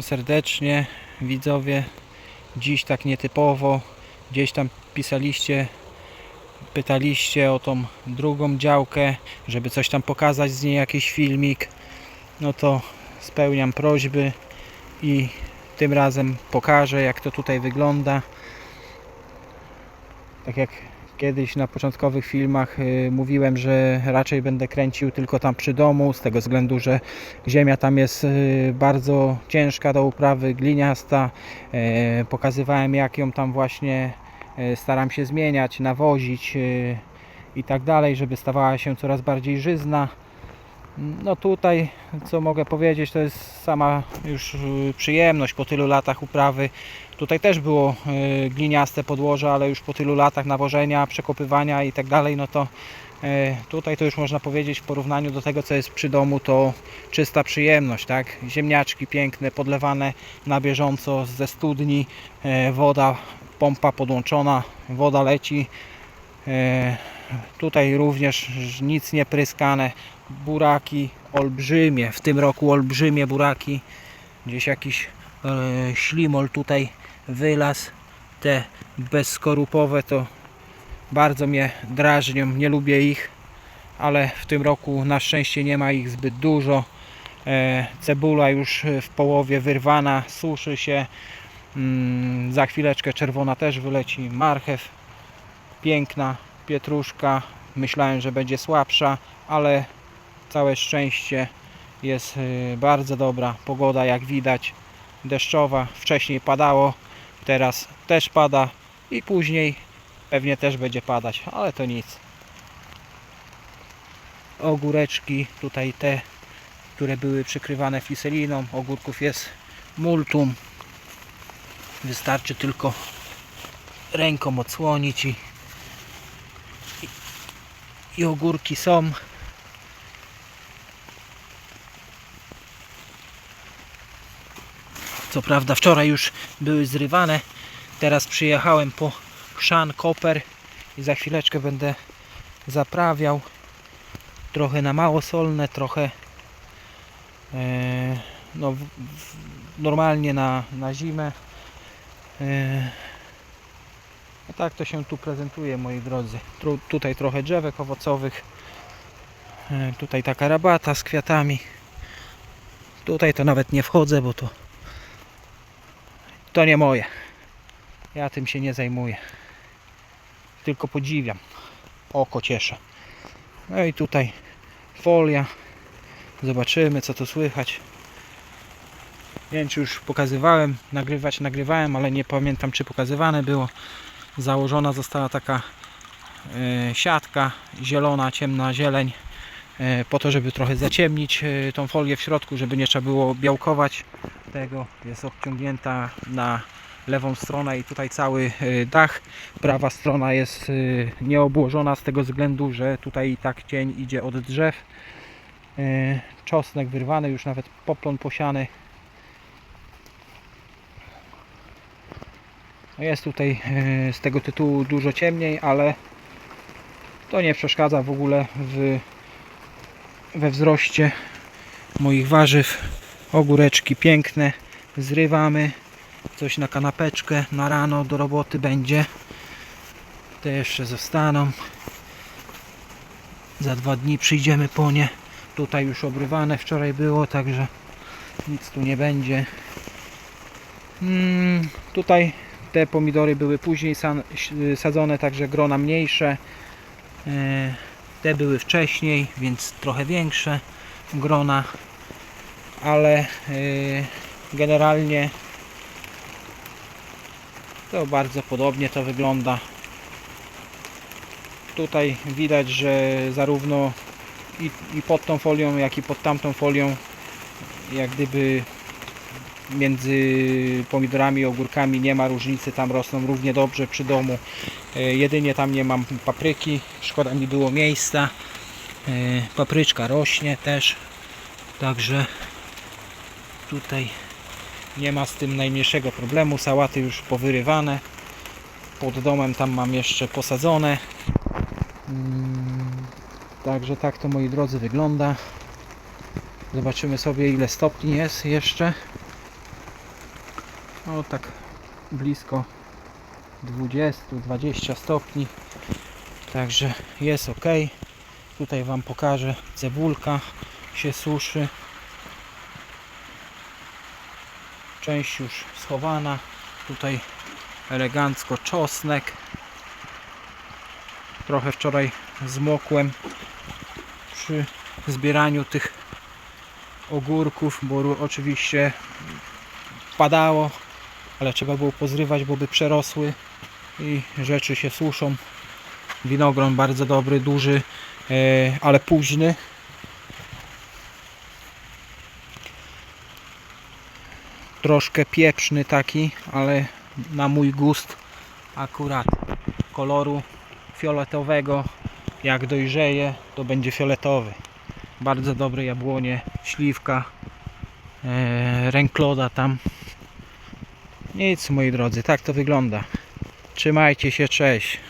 serdecznie widzowie. Dziś tak nietypowo. Gdzieś tam pisaliście, pytaliście o tą drugą działkę, żeby coś tam pokazać z niej jakiś filmik. No to spełniam prośby i tym razem pokażę jak to tutaj wygląda. Tak jak kiedyś na początkowych filmach y, mówiłem, że raczej będę kręcił tylko tam przy domu, z tego względu, że ziemia tam jest y, bardzo ciężka do uprawy, gliniasta. E, Pokazywałem jak ją tam właśnie staram się zmieniać, nawozić y, i tak dalej, żeby stawała się coraz bardziej żyzna. No tutaj, co mogę powiedzieć, to jest sama już y, przyjemność po tylu latach uprawy. Tutaj też było y, gliniaste podłoże, ale już po tylu latach nawożenia, przekopywania i tak dalej, no to y, tutaj to już można powiedzieć w porównaniu do tego, co jest przy domu, to czysta przyjemność, tak? Ziemniaczki piękne, podlewane na bieżąco ze studni, woda, pompa podłączona, woda leci. Tutaj również nic nie pryskane, buraki olbrzymie, w tym roku olbrzymie buraki. Gdzieś jakiś e, ślimol tutaj wylazł. Te bezskorupowe to bardzo mnie drażnią, nie lubię ich, ale w tym roku na szczęście nie ma ich zbyt dużo. E, cebula już w połowie wyrwana, suszy się. Mm, za chwileczkę czerwona też wyleci. Marchew piękna, pietruszka. Myślałem, że będzie słabsza, ale całe szczęście jest y, bardzo dobra pogoda, jak widać. Deszczowa, wcześniej padało, teraz też pada i później pewnie też będzie padać, ale to nic. Ogóreczki, tutaj te, które były przykrywane fiseliną, ogórków jest multum. Wystarczy tylko ręką odsłonić i i ogórki są. Co prawda wczoraj już były zrywane. Teraz przyjechałem po chrzan koper i za chwileczkę będę zaprawiał. Trochę na mało solne, trochę e, no, w, normalnie na, na zimę. E, a tak to się tu prezentuje, moi drodzy. Tu, tutaj trochę drzewek owocowych. E, Tutaj taka rabata z kwiatami. Tutaj to nawet nie wchodzę, bo to to nie moje. Ja tym się nie zajmuję. Tylko podziwiam. Oko cieszę. No i tutaj folia. Zobaczymy co tu słychać. Nie wiem czy już pokazywałem, nagrywać nagrywałem, ale nie pamiętam czy pokazywane było założona została taka e, siatka zielona, ciemna zieleń e, po to, żeby trochę zaciemnić e, tą folię w środku, żeby nie trzeba było białkować tego. Jest obciągnięta na lewą stronę i tutaj cały dach. Prawa strona jest nieobłożona z tego względu, że tutaj i tak cień idzie od drzew. Czosnek wyrwany, już nawet poplon posiany. Jest tutaj e, z tego tytułu dużo ciemniej, ale to nie przeszkadza w ogóle w, we wzroście moich warzyw. Ogóreczki piękne, zrywamy. Coś na kanapeczkę, na rano do roboty będzie. Te jeszcze zostaną. Za dwa dni przyjdziemy po nie. Tutaj już obrywane wczoraj było, także nic tu nie będzie. Mm, tutaj te pomidory były później san- sadzone, także grona mniejsze. E, Te były wcześniej, więc trochę większe grona, ale e, generalnie to bardzo podobnie to wygląda. Tutaj widać, że zarówno i, i pod tą folią, jak i pod tamtą folią jak gdyby między pomidorami i ogórkami nie ma różnicy, tam rosną równie dobrze przy domu. E, Jedynie tam nie mam papryki, szkoda mi było miejsca. E, Papryczka rośnie też, także tutaj nie ma z tym najmniejszego problemu. Sałaty już powyrywane. Pod domem tam mam jeszcze posadzone. Mm, Także tak to moi drodzy wygląda. Zobaczymy sobie ile stopni jest jeszcze. No tak blisko 20-20 stopni. Także jest ok. Tutaj Wam pokażę. Cebulka się suszy. Część już schowana. Tutaj elegancko czosnek. Trochę wczoraj zmokłem przy zbieraniu tych ogórków, bo oczywiście padało, ale trzeba było pozrywać, bo by przerosły i rzeczy się suszą. Winogron bardzo dobry, duży, e, ale późny. Troszkę pieprzny taki, ale na mój gust akurat koloru fioletowego. Jak dojrzeje, to będzie fioletowy. Bardzo dobre jabłonie, śliwka, e, rękloda tam. Nic moi drodzy, tak to wygląda. Trzymajcie się, cześć.